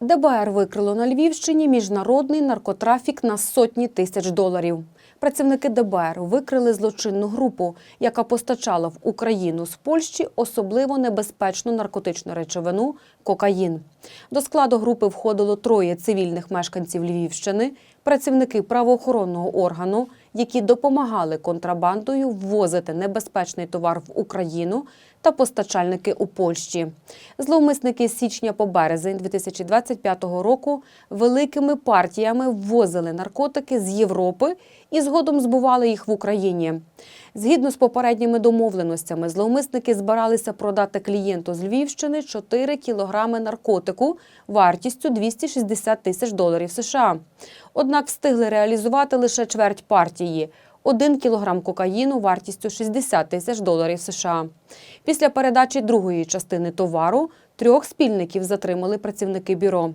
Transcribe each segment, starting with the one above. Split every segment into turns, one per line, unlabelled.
ДБР викрило на Львівщині міжнародний наркотрафік на сотні тисяч доларів. Працівники ДБР викрили злочинну групу, яка постачала в Україну з Польщі особливо небезпечну наркотичну речовину кокаїн. До складу групи входило троє цивільних мешканців Львівщини, працівники правоохоронного органу, які допомагали контрабандою ввозити небезпечний товар в Україну та постачальники у Польщі. Зловмисники з січня по березень 2025 року великими партіями ввозили наркотики з Європи і згодом збували їх в Україні. Згідно з попередніми домовленостями, зловмисники збиралися продати клієнту з Львівщини 4 кілограми наркотику вартістю 260 тисяч доларів США. Однак встигли реалізувати лише чверть партії. 1 кілограм кокаїну вартістю 60 тисяч доларів США. Після передачі другої частини товару трьох спільників затримали працівники бюро.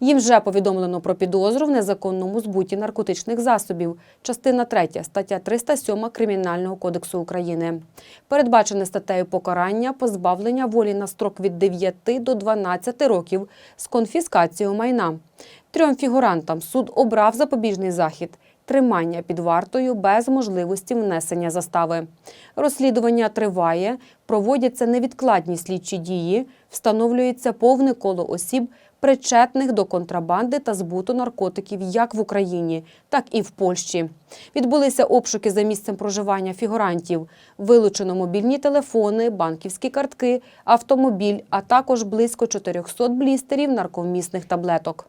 Їм вже повідомлено про підозру в незаконному збуті наркотичних засобів. Частина 3, стаття 307 Кримінального кодексу України. Передбачене статтею покарання позбавлення волі на строк від 9 до 12 років з конфіскацією майна. Трьом фігурантам суд обрав запобіжний захід тримання під вартою без можливості внесення застави. Розслідування триває, проводяться невідкладні слідчі дії, встановлюється повне коло осіб, причетних до контрабанди та збуту наркотиків як в Україні, так і в Польщі. Відбулися обшуки за місцем проживання фігурантів. Вилучено мобільні телефони, банківські картки, автомобіль, а також близько 400 блістерів нарковмісних таблеток.